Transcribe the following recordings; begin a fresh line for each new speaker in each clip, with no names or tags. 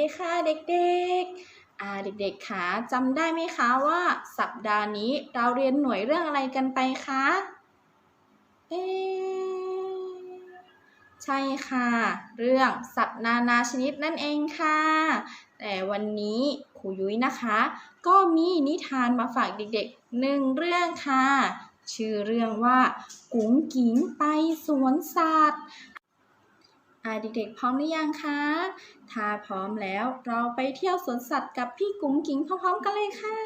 ดีค่ะเด็กๆ อ่าเด็กๆคะจำได้ไหมคะว่าสัปดาห์นี้เราเรียนหน่วยเรื่องอะไรกันไปคะเอ๊ะใช่ค่ะ เรื่องสัตว์นานาชนิดนั่นเองค่ะ แต่วันนี้ครูยุ้ยนะคะ ก็มีนิทานมาฝากเด็กๆหนึ่งเรื่องค่ะ ชื่อเรื่องว่า กุ๋งกิ๋งไปสวนสัตว์ อาเด็กๆพร้อมหรือยังคะ ถ้าพร้อมแล้วเราไปเที่ยวสวนสัตว์กับพี่กุ๋งกิ๋งพร้อมๆกันเลยค่ะ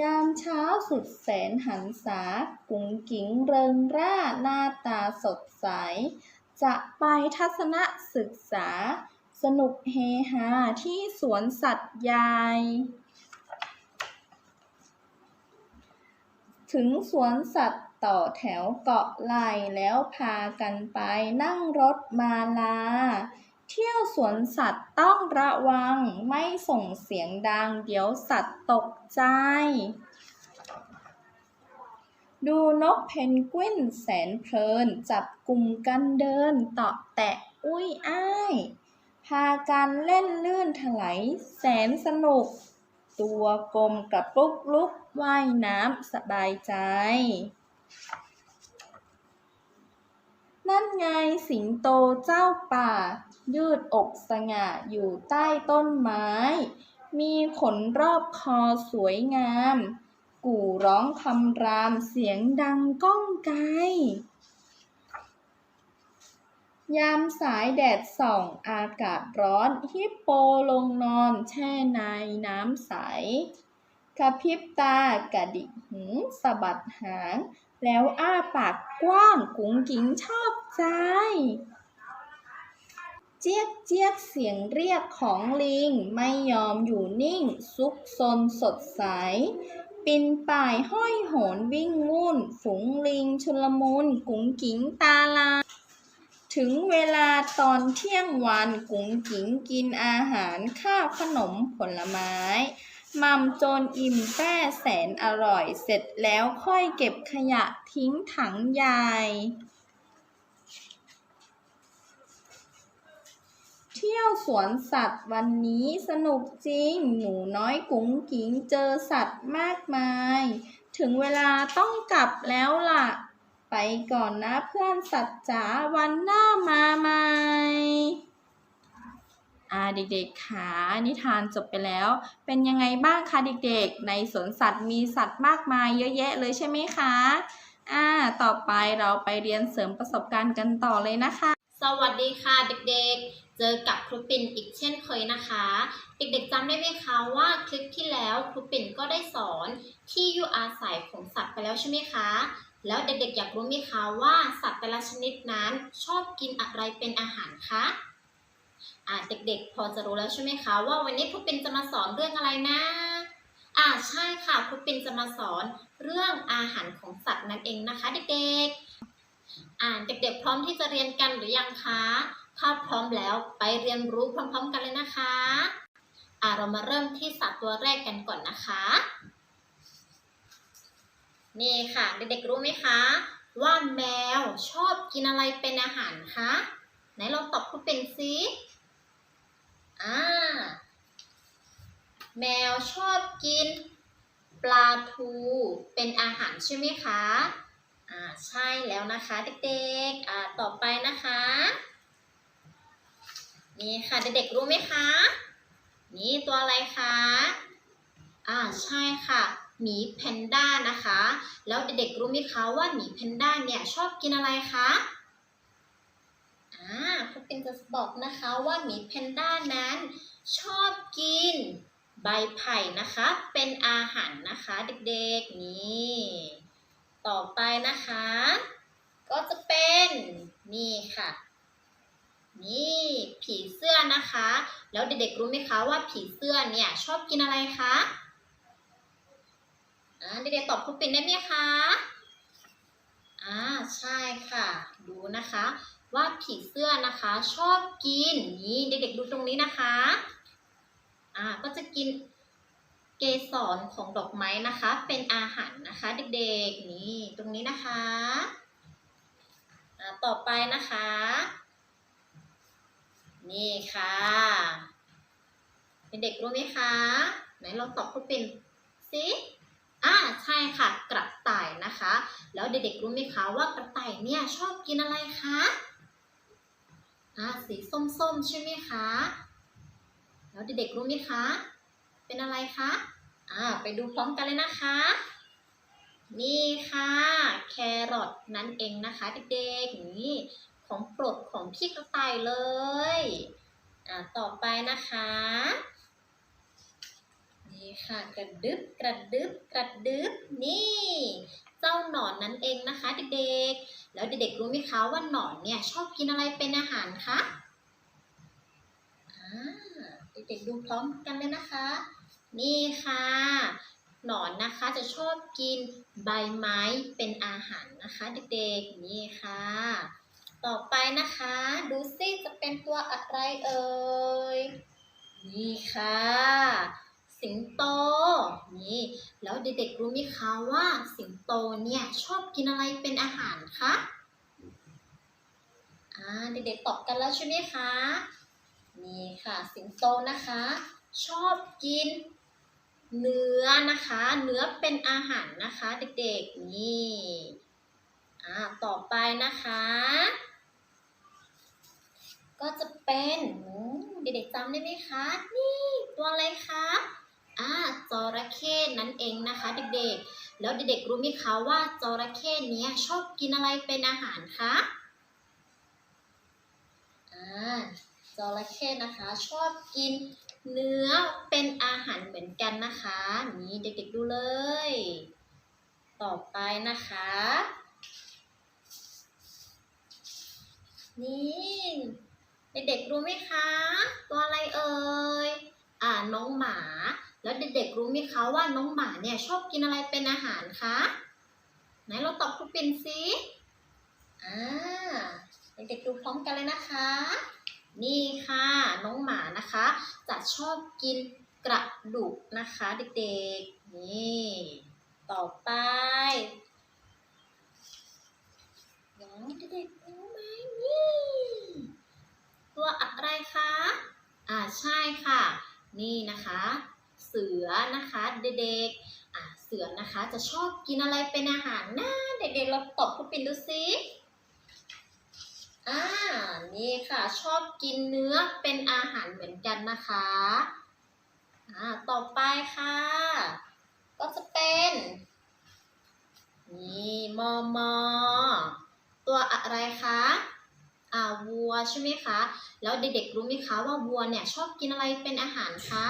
ยามเช้าสุดแสนหันษากุ๋งกิ๋งเริงร่าหน้าตาสดใส จะไปทัศนศึกษา สนุกเฮฮาที่สวนสัตว์ใหญ่ ถึงสวนสัตว์ต่อแถวเกาะไหลแล้วพากันไปนั่งรถมาลา เที่ยวสวนสัตว์ต้องระวังไม่ส่งเสียงดังเดี๋ยวสัตว์ตกใจ ดูนกเพนกวินแสนเพลิน จับกลุ่มกันเดินเตาะแตะอุ้ยอ้าย พากันเล่นลื่นถลายแสนสนุก ตัวกลมกระปุกลุกว่ายน้ำสบายใจ นั่นไงสิงโตเจ้าป่า ยืดอกสง่าอยู่ใต้ต้นไม้ มีขนรอบคอสวยงาม กู่ร้องคำรามเสียงดังก้องไกล ยามสายแดดส่องอากาศร้อน ฮิปโปลงนอนแช่ในน้ำใส กระพริบตากระดิกหูสะบัดหาง แล้วอ้าปากกว้างกุ๋งกิ๋งชอบใจ เจี๊ยกเจี๊ยกเสียงเรียกของลิงไม่ยอมอยู่นิ่ง ซุกซนสดใส ปินป่ายห้อยโหนวิ่งวุ่น ฝูงลิงชุลมุน กุ๋งกิ๋งตาลาย ถึงเวลาตอนเที่ยงวันกุ๋งกิ๋งกินอาหารข้าวขนมผลไม้มัมจนอิ่มแป้แสนอร่อยเสร็จแล้วค่อยเก็บขยะทิ้งถังใหญ่เที่ยวสวนสัตว์วันนี้สนุกจริง หนูน้อยกุ๋งกิ๋งเจอสัตว์มากมาย ถึงเวลาต้องกลับแล้วล่ะ ไปก่อนนะเพื่อนสัตว์จ๋าวันหน้ามาใหม่อาเด็กๆค่ะนิทานจบไปแล้ว เป็นยังไงบ้างคะเด็กๆ ในสวนสัตว์มีสัตว์มากมายเยอะแยะเลยใช่ไหมคะอ่าต่อไปเราไปเรียนเสริมประสบการณ์กันต่อเลยนะคะ
วัสดีค่ะเด็กๆ เจอกับครูปิ่นอีกเช่นเคยนะคะ เด็กๆจำได้ไหมคะว่าคลิปที่แล้วครูปิ่นก็ได้สอนที่อยู่อาศัยของสัตว์ไปแล้วใช่ไหมคะ แล้วเด็กๆอยากรู้ไหมคะว่าสัตว์แต่ละชนิดนั้นชอบกินอะไรเป็นอาหารคะอ่าเด็กๆ พอจะรู้แล้วใช่ไหมคะว่าวันนี้ครูปิ่นจะมาสอนเรื่องอะไรนะอ่าใช่ค่ะครูปิ่นจะมาสอนเรื่องอาหารของสัตว์นั่นเองนะคะ เด็กๆ อ่าเด็กๆพร้อมที่จะเรียนกันหรือยังคะ ถ้าพร้อมแล้วไปเรียนรู้พร้อมๆกันเลยนะคะอ่าเรามาเริ่มที่สัตว์ตัวแรกกันก่อนนะคะ นี่ค่ะ เด็กๆรู้ไหมคะ ว่าแมวชอบกินอะไรเป็นอาหารคะไหนลองตอบคุณเป็นซิอ่าแมวชอบกินปลาทูเป็นอาหารใช่ไหมคะ อ่าใช่แล้วนะคะเด็กๆอ่าต่อไปนะคะ นี่ค่ะเด็กๆรู้ไหมคะ นี่ตัวอะไรคะอ่าใช่ค่ะหมีแพนด้านะคะ แล้วเด็กๆรู้ไหมคะว่าหมีแพนด้าเนี่ยชอบกินอะไรคะอ่าคุณเป็นจะบอกนะคะว่าหมีแพนด้านั้น ชอบกินใบไผ่นะคะ เป็นอาหารนะคะเด็กๆนี่ ต่อไปนะคะ ก็จะเป็นนี่ค่ะ นี่ผีเสื้อนะคะ แล้วเด็กๆรู้ไหมคะว่าผีเสื้อเนี่ยชอบกินอะไรคะอ่าเด็กๆตอบคุณปิ่นได้ไหมคะอ่าใช่ค่ะ ดูนะคะ ว่าผีเสื้อนะคะ ชอบกินนี่เด็กๆดูตรงนี้นะคะอ่าก็จะกิน เกสรของดอกไม้นะคะ เป็นอาหารนะคะ เด็กๆนี่ตรงนี้นะคะต่อไปนะคะ นี่ค่ะเด็กๆรู้ไหมคะไหนลองตอบครูปิ่นสิอ่าใช่ค่ะ กระต่ายนะคะ แล้วเด็กๆรู้ไหมคะว่ากระต่ายเนี่ยชอบกินอะไรคะอ่าสีส้มๆใช่ไหมคะแล้วเด็กๆรู้ไหมคะ เป็นอะไรคะอ่าไปดูพร้อมกันเลยนะคะ นี่ค่ะ แครอทนั่นเองนะคะเด็กๆนี่ของโปรดของพี่กระต่ายเลยอ่าต่อไปนะคะ นี่ค่ะกระดึบกระดึบกระดึบนี่เจ้าหนอนนั่นเองนะคะเด็กๆ แล้วเด็กๆรู้ไหมคะว่าหนอนเนี่ยชอบกินอะไรเป็นอาหารคะอ่าเด็กๆดูพร้อมกันเลยนะคะ นี่ค่ะหนอนนะคะจะชอบกินใบไม้เป็นอาหารนะคะเด็กๆนี่ค่ะ ต่อไปนะคะ ดูซิจะเป็นตัวอะไรเอ่ยนี่ค่ะ สิงโตนี่แล้วเด็กๆรู้ไหมคะว่าสิงโตเนี่ยชอบกินอะไรเป็นอาหารคะอ่าเด็กๆตอบกันแล้วใช่ไหมคะนี่ค่ะ สิงโตนะคะ ชอบกิน เนื้อนะคะ เนื้อเป็นอาหารนะคะ เด็กๆ นี่อ่าต่อไปนะคะ ก็จะเป็นเด็กๆจำได้ไหมคะ นี่ตัวอะไรคะอ่าจระเข้นั่นเองนะคะ เด็กๆ แล้วเด็กๆรู้ไหมคะว่าจระเข้นี้ชอบกินอะไรเป็นอาหารคะ อ่า จ ระเข้นะคะ ชอบกินเนื้อเป็นอาหารเหมือนกันนะคะ นี่เด็กๆดูเลย ต่อไปนะคะ นี่เด็กๆรู้ไหมคะ ตัวอะไรเอ่ย อ่าน้องหมา แล้วเด็กๆรู้ไหมคะว่าน้องหมาเนี่ยชอบกินอะไรเป็นอาหารคะไหนเราตอบครูปิ่นสิอ่าเด็กๆดูพร้อมกันเลยนะคะ นี่ค่ะ น้องหมานะคะ จะชอบกินกระดูกนะคะเด็กๆ นี่ ต่อไปน้องเด็กๆรู้ไหมนี่ ตัวอะไรคะ อ่าใช่ค่ะ นี่นะคะ เสือนะคะเด็กๆ อ่าเสือนะคะจะชอบกินอะไรเป็นอาหารนะเด็กๆเราตอบคุณปิ่นดูสิ นี่ค่ะชอบกินเนื้อเป็นอาหารเหมือนกันนะคะอ่าต่อไปค่ะ ก็จะเป็นนี่มอมอตัวอะไรคะอ่าวัวใช่ไหมคะ แล้วเด็กๆรู้ไหมคะว่าวัวเนี่ยชอบกินอะไรเป็นอาหารคะ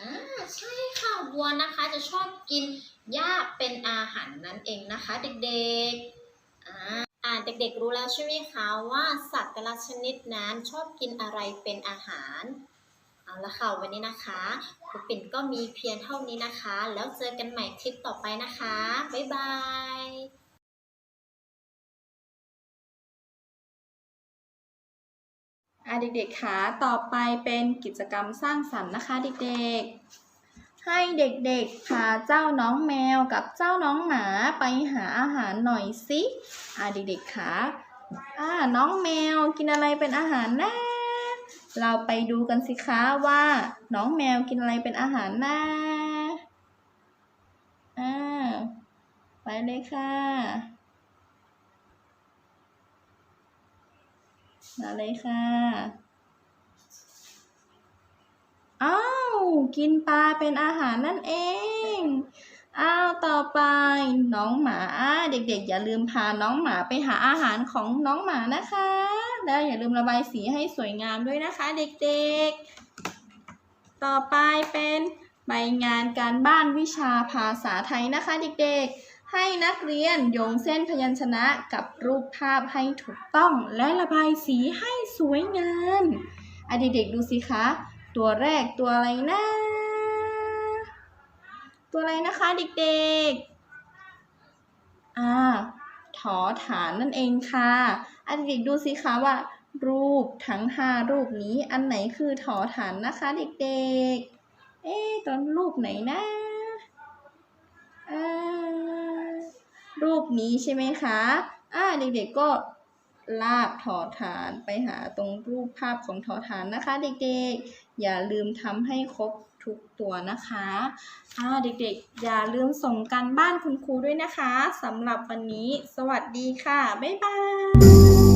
อ่าใช่ค่ะวัวนะคะจะชอบกินหญ้าเป็นอาหารนั่นเองนะคะ เด็กๆ อ่าเด็กๆรู้แล้วใช่ไหมคะว่าสัตว์แต่ละชนิดนั้นชอบกินอะไรเป็นอาหาร เอาละค่ะวันนี้นะคะครูปิ่นก็มีเพียงเท่านี้นะคะ แล้วเจอกันใหม่คลิปต่อไปนะคะ บ๊ายบาย
อะเด็กๆคะต่อไปเป็นกิจกรรมสร้างสรรค์นะคะเด็กๆ ให้เด็กๆพาเจ้าน้องแมวกับเจ้าน้องหมาไปหาอาหารหน่อยสิอะเด็กๆคะอ่าน้องแมวกินอะไรเป็นอาหารนะเราไปดูกันสิคะว่า น้องแมวกินอะไรเป็นอาหารนะอ่าไปเลยค่ะมาเลยค่ะ กินปลาเป็นอาหารนั่นเอง อ้าวต่อไป น้องหมาเด็กๆ อย่าลืมพาน้องหมาไปหาอาหารของน้องหมานะคะ แล้วอย่าลืมระบายสีให้สวยงามด้วยนะคะ เด็กๆ ต่อไปเป็นใบงานการบ้านวิชาภาษาไทยนะคะ เด็กๆ ให้นักเรียนโยงเส้นพยัญชนะกับรูปภาพให้ถูกต้องและระบายสีให้สวยงามอเด็กๆดูสิคะ ตัวแรกตัวอะไรนะ ตัวอะไรนะคะเด็กๆ อ่าถอฐานนั่นเองค่ะอันเด็กๆดูสิคะว่า รูปทั้งห้ารูปนี้อันไหนคือถอฐานนะคะเด็กๆ เอ๊ะตอนรูปไหนนะอ่ารูปนี้ใช่ไหมคะ อ่าเด็กๆก็ ลากถอฐานไปหาตรงรูปภาพของถอฐานนะคะ เด็กๆ อย่าลืมทำให้ครบทุกตัวนะคะอ่าเด็กๆ อย่าลืมส่งการบ้านคุณครูด้วยนะคะสำหรับวันนี้ สวัสดีค่ะ บ๊ายบาย